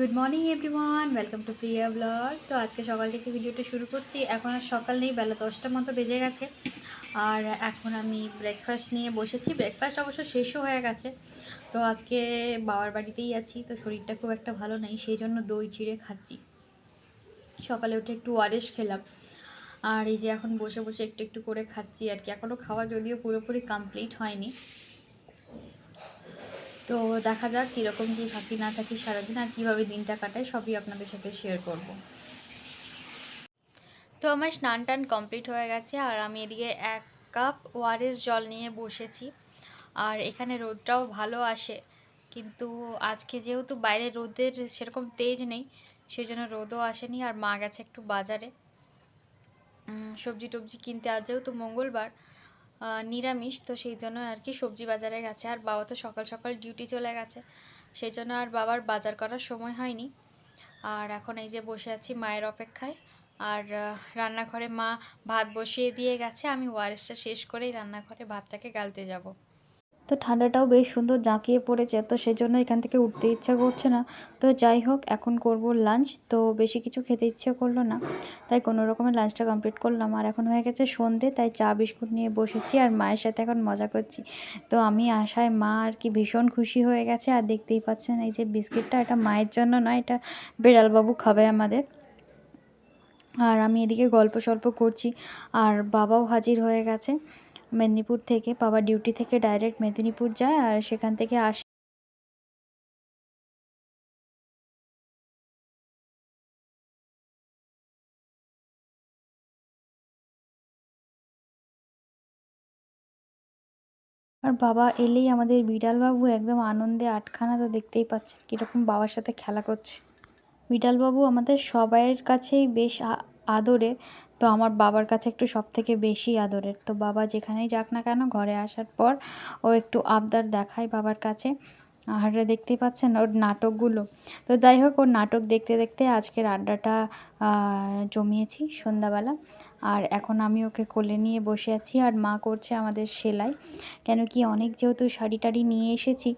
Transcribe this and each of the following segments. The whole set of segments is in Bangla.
Good morning everyone welcome to Priya blog তো আজকে সকাল থেকে ভিডিওটা শুরু করছি। এখন আর সকাল নেই, বেলা দশটার মতো বেজে গেছে। আর এখন আমি ব্রেকফাস্ট নিয়ে বসেছি। ব্রেকফাস্ট অবশ্য শেষও হয়ে গেছে। তো আজকে বাবার বাড়িতেই আছি। তো শরীরটা খুব একটা ভালো নেই সেই জন্য দই চিড়ে খাচ্ছি। সকালে উঠে একটু ওয়ারেস খেলাম। আর এই যে এখন বসে বসে একটু একটু করে খাচ্ছি আর কি। এখনও খাওয়া যদিও পুরোপুরি কমপ্লিট হয়নি। তো দেখা যাক কীরকম কী থাকি, না থাকি সারাদিন আর কীভাবে দিনটা কাটাই, সবই আপনাদের সাথে শেয়ার করব। তো আমার স্নান টান কমপ্লিট হয়ে গেছে আর আমি এদিকে এক কাপ ওয়ারেস জল নিয়ে বসেছি। আর এখানে রোদটাও ভালো আসে, কিন্তু আজকে যেহেতু বাইরে রোদের সেরকম তেজ নেই সেই জন্য রোদও আসেনি আর মা গেছে একটু বাজারে। সবজি টবজি কিনতে, আজ যেহেতু মঙ্গলবার নিরামিষ, তো সেই জন্য আর কি সবজি বাজারে গেছে। আর বাবা তো সকাল সকাল ডিউটি চলে গেছে। সেই জন্য আর বাবার বাজার করার সময় হয়নি। আর এখন এই যে বসে আছি মায়ের অপেক্ষায়। আর রান্নাঘরে মা ভাত বসিয়ে দিয়ে গেছে। আমি ওয়ারেসটা শেষ করেই রান্নাঘরে ভাতটাকে গালতে যাব। তো ঠান্ডাটাও বেশ সুন্দর জাঁকিয়ে পড়েছে, তো সেজন্য এখান থেকে উঠতে ইচ্ছা করছে না। তো যাই হোক, এখন করব লাঞ্চ তো বেশি কিছু খেতে ইচ্ছে করল না। তাই কোনো রকমের লাঞ্চটা কমপ্লিট করলাম। আর এখন হয়ে গেছে সন্ধে, তাই চা, বিস্কুট নিয়ে বসেছি আর মায়ের সাথে এখন মজা করছি। তো আমি আশায় মা আর কি ভীষণ খুশি হয়ে গেছে। আর দেখতেই পাচ্ছেন এই যে বিস্কিটটা, এটা মায়ের জন্য নয় এটা বেড়ালবাবু খাবে আমাদের। আর আমি এদিকে গল্প সল্প করছি। আর বাবাও হাজির হয়ে গেছে। মেদিনীপুর থেকে, বাবা ডিউটি থেকে ডাইরেক্ট মেদিনীপুর যায় আর সেখান থেকে আসে আর বাবা এলেই আমাদের বিড়ালবাবু একদম আনন্দে আটখানা তো দেখতেই পাচ্ছেন কীরকম বাবার সাথে খেলা করছে। বিড়ালবাবু আমাদের সবাইয়ের কাছেই বেশ আদরের তো আমার বাবার কাছে একটু সব থেকে বেশি আদরের। তো বাবা যেখানেই যাক না কেন ঘরে আসার পর ও একটু আবদার দেখায় বাবার কাছে। আর দেখতেই পাচ্ছেন ওর নাটকগুলো। তো যাই হোক, ওর নাটক দেখতে দেখতে আজকের আড্ডাটা জমিয়েছি সন্ধ্যাবেলা। আর এখন আমি ওকে কোলে নিয়ে বসে আছি আর মা করছে আমাদের সেলাই। কেন কি অনেক যেহেতু শাড়ি টাড়ি নিয়ে এসেছি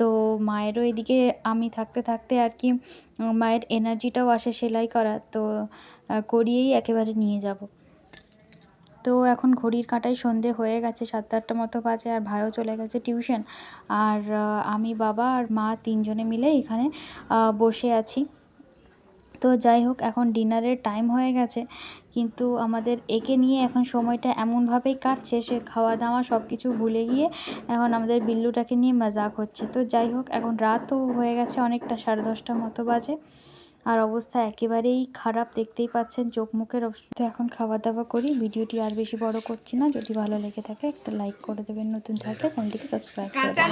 তো মায়েরও এদিকে আমি থাকতে থাকতে আর কি মায়ের এনার্জিটাও আসে সেলাই করা, তো করিয়েই একেবারে নিয়ে যাব। তো এখন ঘড়ির কাঁটায় সন্ধে হয়ে গেছে সাত আটটা মতো বাজে আর ভাইও চলে গেছে টিউশন। আর আমি বাবা আর মা তিনজনে মিলে এখানে বসে আছি। তো যাই হোক, এখন ডিনারের টাইম হয়ে গেছে। কিন্তু আমাদের একে নিয়ে এখন সময়টা এমনভাবেই কাটছে, সে খাওয়া দাওয়া সব কিছু ভুলে গিয়ে এখন আমাদের বিল্লুটাকে নিয়ে মজাক হচ্ছে। তো যাই হোক, এখন রাতও হয়ে গেছে অনেকটা, সাড়ে দশটা মতো বাজে। আর অবস্থা একেবারেই খারাপ, দেখতেই পাচ্ছেন চোখ মুখের অবস্থা। এখন খাওয়া দাওয়া করি, ভিডিওটি আর বেশি বড় করছি না। যদি ভালো লেগে থাকে একটা লাইক করে দেবেন। নতুন থাকলে চ্যানেলটিকে সাবস্ক্রাইব করে দেবেন।